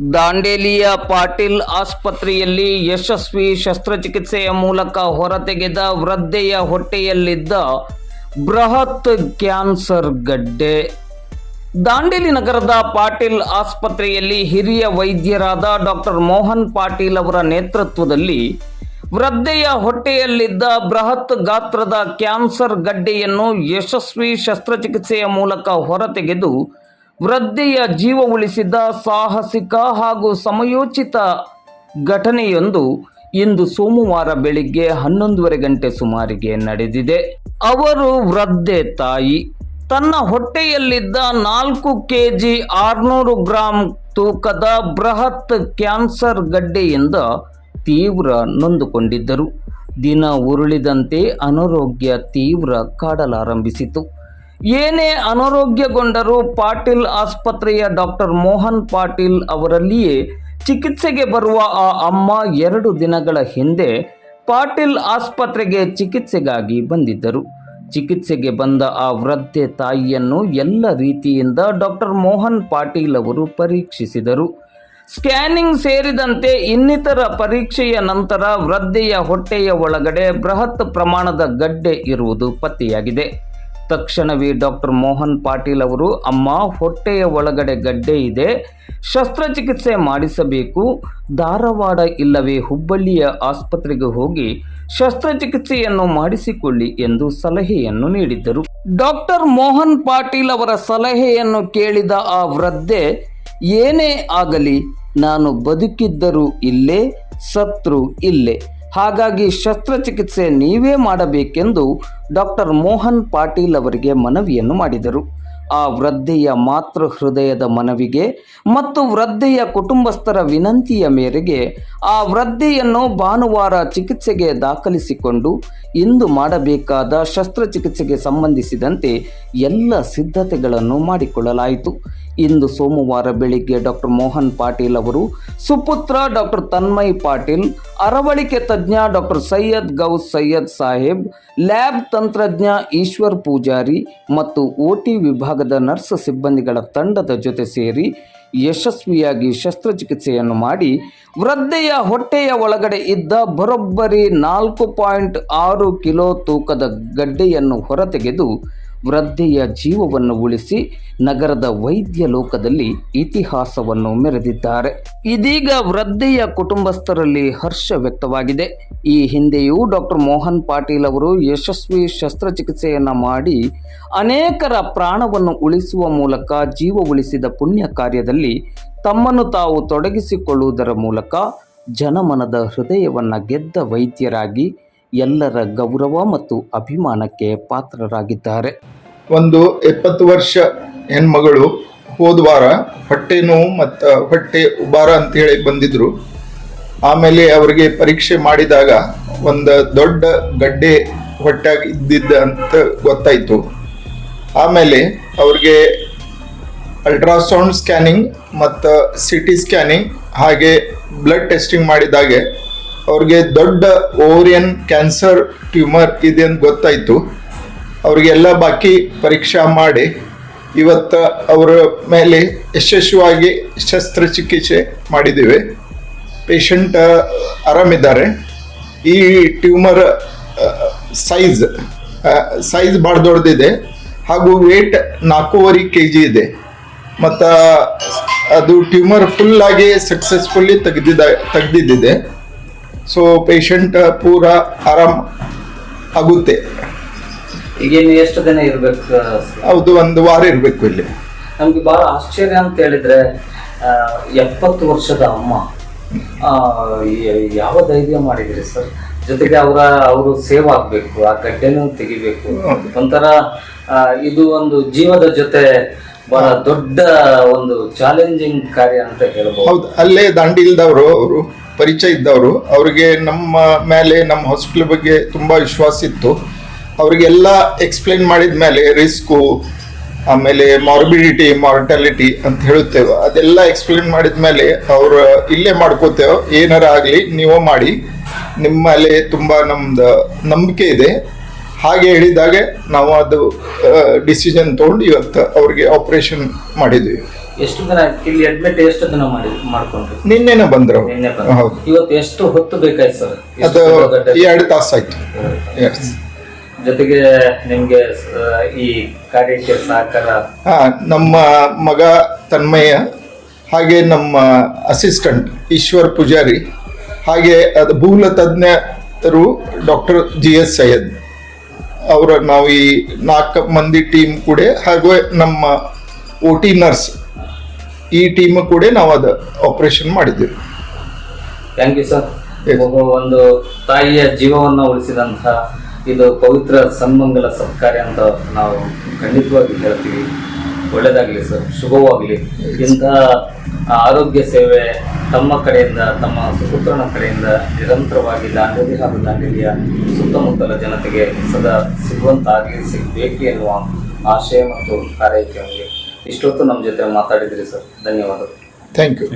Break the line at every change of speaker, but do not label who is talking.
ದಾಂಡೇಲಿಯ ಪಾಟೀಲ್ ಆಸ್ಪತ್ರೆಯಲ್ಲಿ ಯಶಸ್ವಿ ಶಸ್ತ್ರಚಿಕಿತ್ಸೆಯ ಮೂಲಕ ಹೊರತೆಗೆದ ವೃದ್ಧೆಯ ಹೊಟ್ಟೆಯಲ್ಲಿದ್ದ ಬೃಹತ್ ಕ್ಯಾನ್ಸರ್ ಗಡ್ಡೆ. ದಾಂಡೇಲಿ ನಗರದ ಪಾಟೀಲ್ ಆಸ್ಪತ್ರೆಯಲ್ಲಿ ಹಿರಿಯ ವೈದ್ಯರಾದ ಡಾಕ್ಟರ್ ಮೋಹನ್ ಪಾಟೀಲ್ ಅವರ ನೇತೃತ್ವದಲ್ಲಿ ವೃದ್ಧೆಯ ಹೊಟ್ಟೆಯಲ್ಲಿದ್ದ ಬೃಹತ್ ಗಾತ್ರದ ಕ್ಯಾನ್ಸರ್ ಗಡ್ಡೆಯನ್ನು ಯಶಸ್ವಿ ಶಸ್ತ್ರಚಿಕಿತ್ಸೆಯ ಮೂಲಕ ಹೊರತೆಗೆದು ವೃದ್ಧೆಯ ಜೀವ ಉಳಿಸಿದ ಸಾಹಸಿಕ ಹಾಗೂ ಸಮಯೋಚಿತ ಘಟನೆಯೊಂದು ಇಂದು ಸೋಮವಾರ ಬೆಳಿಗ್ಗೆ ಹನ್ನೊಂದುವರೆ ಗಂಟೆ ಸುಮಾರಿಗೆ ನಡೆದಿದೆ. ಅವರು ವೃದ್ಧೆ ತಾಯಿ. ತನ್ನ ಹೊಟ್ಟೆಯಲ್ಲಿದ್ದ ನಾಲ್ಕು ಕೆ ಜಿ ಆರುನೂರು ಗ್ರಾಂ ತೂಕದ ಬೃಹತ್ ಕ್ಯಾನ್ಸರ್ ಗಡ್ಡೆಯಿಂದ ತೀವ್ರ ನೊಂದುಕೊಂಡಿದ್ದರು. ದಿನ ಉರುಳಿದಂತೆ ಅನಾರೋಗ್ಯ ತೀವ್ರ ಕಾಡಲಾರಂಭಿಸಿತು. ಏನೇ ಅನಾರೋಗ್ಯಗೊಂಡರೂ ಪಾಟೀಲ್ ಆಸ್ಪತ್ರೆಯ ಡಾಕ್ಟರ್ ಮೋಹನ್ ಪಾಟೀಲ್ ಅವರಲ್ಲಿಯೇ ಚಿಕಿತ್ಸೆಗೆ ಬರುವ ಆ ಅಮ್ಮ ಎರಡು ದಿನಗಳ ಹಿಂದೆ ಪಾಟೀಲ್ ಆಸ್ಪತ್ರೆಗೆ ಚಿಕಿತ್ಸೆಗಾಗಿ ಬಂದಿದ್ದರು. ಚಿಕಿತ್ಸೆಗೆ ಬಂದ ಆ ವೃದ್ಧೆ ತಾಯಿಯನ್ನು ಎಲ್ಲ ರೀತಿಯಿಂದ ಡಾಕ್ಟರ್ ಮೋಹನ್ ಪಾಟೀಲ್ ಅವರು ಪರೀಕ್ಷಿಸಿದರು. ಸ್ಕ್ಯಾನಿಂಗ್ ಸೇರಿದಂತೆ ಇನ್ನಿತರ ಪರೀಕ್ಷೆಯ ನಂತರ ವೃದ್ಧೆಯ ಹೊಟ್ಟೆಯ ಒಳಗಡೆ ಬೃಹತ್ ಪ್ರಮಾಣದ ಗಡ್ಡೆ ಇರುವುದು ಪತ್ತೆಯಾಗಿದೆ. ತಕ್ಷಣವೇ ಡಾಕ್ಟರ್ ಮೋಹನ್ ಪಾಟೀಲ್ ಅವರು, ಅಮ್ಮ, ಹೊಟ್ಟೆಯ ಒಳಗಡೆ ಗಡ್ಡೆ ಇದೆ, ಶಸ್ತ್ರಚಿಕಿತ್ಸೆ ಮಾಡಿಸಬೇಕು. ಧಾರವಾಡ ಇಲ್ಲವೇ ಹುಬ್ಬಳ್ಳಿಯ ಆಸ್ಪತ್ರೆಗೆ ಹೋಗಿ ಶಸ್ತ್ರಚಿಕಿತ್ಸೆಯನ್ನು ಮಾಡಿಸಿಕೊಳ್ಳಿ ಎಂದು ಸಲಹೆಯನ್ನು ನೀಡಿದ್ದರು. ಡಾಕ್ಟರ್ ಮೋಹನ್ ಪಾಟೀಲ್ ಅವರ ಸಲಹೆಯನ್ನು ಕೇಳಿದ ಆ ವೃದ್ಧೆ, ಏನೇ ಆಗಲಿ, ನಾನು ಬದುಕಿದ್ದರೂ ಇಲ್ಲೇ, ಸತ್ರು ಇಲ್ಲೇ. ಹಾಗಾಗಿ ಶಸ್ತ್ರಚಿಕಿತ್ಸೆ ನೀವೇ ಮಾಡಬೇಕೆಂದು ಡಾಕ್ಟರ್ ಮೋಹನ್ ಪಾಟೀಲ್ ಅವರಿಗೆ ಮನವಿಯನ್ನು ಮಾಡಿದರು. ಆ ವೃದ್ಧೆಯ ಮಾತೃ ಹೃದಯದ ಮನವಿಗೆ ಮತ್ತು ವೃದ್ಧೆಯ ಕುಟುಂಬಸ್ಥರ ವಿನಂತಿಯ ಮೇರೆಗೆ ಆ ವೃದ್ಧೆಯನ್ನು ಭಾನುವಾರ ಚಿಕಿತ್ಸೆಗೆ ದಾಖಲಿಸಿಕೊಂಡು ಇಂದು ಮಾಡಬೇಕಾದ ಶಸ್ತ್ರಚಿಕಿತ್ಸೆಗೆ ಸಂಬಂಧಿಸಿದಂತೆ ಎಲ್ಲ ಸಿದ್ಧತೆಗಳನ್ನು ಮಾಡಿಕೊಳ್ಳಲಾಯಿತು. ಇಂದು ಸೋಮವಾರ ಬೆಳಿಗ್ಗೆ ಡಾಕ್ಟರ್ ಮೋಹನ್ ಪಾಟೀಲ್ ಅವರು, ಸುಪುತ್ರ ಡಾಕ್ಟರ್ ತನ್ಮಯ್ ಪಾಟೀಲ್, ಅರವಳಿಕೆ ತಜ್ಞ doctor Syed Gauss Syed Saheb, lab ತಂತ್ರಜ್ಞ ಈಶ್ವರ್ ಪೂಜಾರಿ ಮತ್ತು ಓಟಿ ವಿಭಾಗದ ನರ್ಸ್ ಸಿಬ್ಬಂದಿಗಳ ತಂಡದ ಜೊತೆ ಸೇರಿ ಯಶಸ್ವಿಯಾಗಿ ಶಸ್ತ್ರಚಿಕಿತ್ಸೆಯನ್ನು ಮಾಡಿ, ವೃದ್ಧೆಯ ಹೊಟ್ಟೆಯ ಒಳಗಡೆ ಇದ್ದ ಬರೋಬ್ಬರಿ ನಾಲ್ಕು ಪಾಯಿಂಟ್ ಆರು ಕಿಲೋ ತೂಕದ ಗಡ್ಡೆಯನ್ನು ಹೊರತೆಗೆದು ವೃದ್ಧೆಯ ಜೀವವನ್ನು ಉಳಿಸಿ ನಗರದ ವೈದ್ಯ ಲೋಕದಲ್ಲಿ ಇತಿಹಾಸವನ್ನು ಮೆರೆದಿದ್ದಾರೆ. ಇದೀಗ ವೃದ್ಧೆಯ ಕುಟುಂಬಸ್ಥರಲ್ಲಿ ಹರ್ಷ ವ್ಯಕ್ತವಾಗಿದೆ. ಈ ಹಿಂದೆಯೂ ಡಾಕ್ಟರ್ ಮೋಹನ್ ಪಾಟೀಲ್ ಅವರು ಯಶಸ್ವಿ ಶಸ್ತ್ರಚಿಕಿತ್ಸೆಯನ್ನು ಮಾಡಿ ಅನೇಕರ ಪ್ರಾಣವನ್ನು ಉಳಿಸುವ ಮೂಲಕ ಜೀವ ಉಳಿಸಿದ ಪುಣ್ಯ ಕಾರ್ಯದಲ್ಲಿ ತಮ್ಮನ್ನು ತಾವು ತೊಡಗಿಸಿಕೊಳ್ಳುವುದರ ಮೂಲಕ ಜನಮನದ ಹೃದಯವನ್ನು ಗೆದ್ದ ವೈದ್ಯರಾಗಿ ಎಲ್ಲರ ಗೌರವ ಮತ್ತು ಅಭಿಮಾನಕ್ಕೆ ಪಾತ್ರರಾಗಿದ್ದಾರೆ.
ಒಂದು ಎಪ್ಪತ್ತು ವರ್ಷ ಹೆಣ್ಮಗಳು ಹೋದ ವಾರ ಹೊಟ್ಟೆ ನೋವು ಮತ್ತು ಹೊಟ್ಟೆ ಉಬಾರ ಅಂತೇಳಿ ಬಂದಿದ್ರು. ಆಮೇಲೆ ಅವರಿಗೆ ಪರೀಕ್ಷೆ ಮಾಡಿದಾಗ ಒಂದು ದೊಡ್ಡ ಗಡ್ಡೆ ಹೊಟ್ಟೆಗೆ ಇದ್ದಿದ್ದ ಅಂತ ಗೊತ್ತಾಯಿತು. ಆಮೇಲೆ ಅವ್ರಿಗೆ ಅಲ್ಟ್ರಾಸೌಂಡ್ ಸ್ಕ್ಯಾನಿಂಗ್ ಮತ್ತು ಸಿ ಟಿ ಸ್ಕ್ಯಾನಿಂಗ್ ಹಾಗೆ ಬ್ಲಡ್ ಟೆಸ್ಟಿಂಗ್ ಮಾಡಿದಾಗೆ ಅವ್ರಿಗೆ ದೊಡ್ಡ ಓರಿಯನ್ ಕ್ಯಾನ್ಸರ್ ಟ್ಯೂಮರ್ ಇದೆ ಅಂತ ಗೊತ್ತಾಯಿತು. ಅವರಿಗೆಲ್ಲ ಬಾಕಿ ಪರೀಕ್ಷಾ ಮಾಡಿ, ಇವತ್ತು ಅವರ ಮೇಲೆ ಯಶಸ್ವಿಯಾಗಿ ಶಸ್ತ್ರಚಿಕಿತ್ಸೆ ಮಾಡಿದ್ದೀವಿ. ಪೇಷಂಟ್ ಆರಾಮಿದ್ದಾರೆ. ಈ ಟ್ಯೂಮರ್ ಸೈಜ್ ಸೈಜ್ ಭಾಳ ದೊಡ್ಡದಿದೆ. ಹಾಗೂ ವೇಟ್ ನಾಲ್ಕೂವರೆ ಕೆ ಜಿ ಇದೆ. ಮತ್ತು ಅದು ಟ್ಯೂಮರ್ ಫುಲ್ಲಾಗಿ ಸಕ್ಸಸ್ಫುಲ್ಲಿ ತೆಗೆದಿದ್ದ ತೆಗೆದಿದ್ದಿದೆ. ಸೊ ಪೇಷಂಟ್ ಪೂರ ಆರಾಮ್ ಆಗುತ್ತೆ.
ಈಗೇನು ಎಷ್ಟು ದಿನ ಇರಬೇಕು
ಹೌದು ಒಂದು ವಾರ ಇರಬೇಕು ಇಲ್ಲಿ.
ನಮ್ಗೆ ಬಹಳ ಆಶ್ಚರ್ಯ ಅಂತ ಹೇಳಿದ್ರೆ ಎಪ್ಪತ್ತು ವರ್ಷದ ಅಮ್ಮ ಯಾವ ಧೈರ್ಯ ಮಾಡಿದ್ರಿ ಸರ್? ಜೊತೆಗೆ ಅವರ ಅವರು ಸೇವ್ ಆಗ್ಬೇಕು ಆ ಗಡ್ಡೆನೂ ತೆಗಿಬೇಕು. ಒಂಥರ ಇದು ಒಂದು ಜೀವದ ಜೊತೆ ಬಹಳ ದೊಡ್ಡ ಒಂದು ಚಾಲೆಂಜಿಂಗ್ ಕಾರ್ಯ ಅಂತ ಹೇಳ್ಬೋದು.
ಹೌದು ಅಲ್ಲೇ ದಾಂಡಿಲ್ದವರು ಅವರು. ಪರಿಚಯ ಇದ್ದವರು, ಅವರಿಗೆ ನಮ್ಮ ಮೇಲೆ, ನಮ್ಮ ಹಾಸ್ಪಿಟ್ಲ್ ಬಗ್ಗೆ ತುಂಬ ವಿಶ್ವಾಸ ಇತ್ತು. ಅವರಿಗೆಲ್ಲ ಎಕ್ಸ್ಪ್ಲೇನ್ ಮಾಡಿದ ಮೇಲೆ ರಿಸ್ಕು ಆಮೇಲೆ ಮಾರ್ಬಿಡಿಟಿ ಮಾರ್ಟಾಲಿಟಿ ಅಂತ ಹೇಳುತ್ತೇವೆ. ಅದೆಲ್ಲ ಎಕ್ಸ್ಪ್ಲೇನ್ ಮಾಡಿದ ಮೇಲೆ ಅವರು ಇಲ್ಲೇ ಮಾಡ್ಕೋತೇವೆ. ಏನಾರ ಆಗಲಿ ನೀವು ಮಾಡಿ. ನಿಮ್ಮ ಮೇಲೆ ತುಂಬ ನಮ್ದು ನಂಬಿಕೆ ಇದೆ. ಹಾಗೆ ಹೇಳಿದಾಗೆ ನಾವು ಅದು ಡಿಸಿಷನ್ ತೊಗೊಂಡು ಇವತ್ತು ಅವ್ರಿಗೆ ಆಪರೇಷನ್ ಮಾಡಿದ್ವಿ.
ಎಷ್ಟು ದಿನ? ಇಲ್ಲಿ ಅಡ್ಮಿಟ್ ಎಷ್ಟು ದಿನ ಮಾಡಿ ಮಾಡ್ಕೊಂಡ್ರಿ?
ನಿನ್ನೆನೆ ಬಂದ್ರು.
ನಿನ್ನೆ
ಅವ್ರು. ಹೌದು.
ಇವತ್ತು ಎಷ್ಟು ಹೊತ್ತು ಬೇಕಾಯ್ತು ಸರ್?
ಅದು ಎರಡು ತಾಸು ಆಯ್ತು. Yes.
ಜೊತೆಗೆ ನಿಮ್ಗೆ ಸ- ಈ ಕಾರ್ಯಕ್ಕೆ ಸಹಕಾರ
ಹಾ ನಮ್ಮ ಮಗ ತನ್ಮಯ್ಯ ಹಾಗೆ ನಮ್ಮ ಅಸಿಸ್ಟೆಂಟ್ ಈಶ್ವರ್ ಪೂಜಾರಿ ಹಾಗೆ ಅದು ಭೂಲ ತಜ್ಞರು ಡಾಕ್ಟರ್ ಜಿ ಎಸ್ ಸೈಯದ್. ಅವರ ನಾವು ಈ ನಾಲ್ಕು ಮಂದಿ ಟೀಮ್ ಕೂಡ ಹಾಗೂ ನಮ್ಮ ಓ ಟಿ ನರ್ಸ್ ಈ ಟೀಮ್ ಕೂಡ ನಾವು ಅದು ಆಪರೇಷನ್ ಮಾಡಿದ್ದೇವೆ.
Thank you sir. ಒಂದು ತಾಯಿಯ ಜೀವವನ್ನು ಉಳಿಸಿದಂತಹ ಇದು ಪವಿತ್ರ ಸನ್ಮಂಗಲ ಸತ್ಕಾರ್ಯ ಅಂತ ನಾವು ಖಂಡಿತವಾಗಿ ಹೇಳ್ತೀವಿ. ಒಳ್ಳೆಯದಾಗಲಿ ಸರ್ ಶುಭವಾಗಲಿ. ಇಂತಹ ಆರೋಗ್ಯ ಸೇವೆ ತಮ್ಮ ಕಡೆಯಿಂದ ತಮ್ಮ ಸುಪುತ್ರನ ಕಡೆಯಿಂದ ನಿರಂತರವಾಗಿ ದಾಂಡೇಲಿ ಹಾಗೂ ದಾಂಡೇಲಿಯ ಸುತ್ತಮುತ್ತಲ ಜನತೆಗೆ ಸದಾ ಸಿಗುವಂತಾಗಲಿ ಸಿಗಬೇಕು ಎನ್ನುವ ಆಶಯ ಮತ್ತು ಕಾರ್ಯಕ್ರಮಕ್ಕೆ ಇಷ್ಟೊತ್ತು ನಮ್ಮ ಜೊತೆ ಮಾತಾಡಿದ್ರಿ ಸರ್. ಧನ್ಯವಾದಗಳು.
Thank you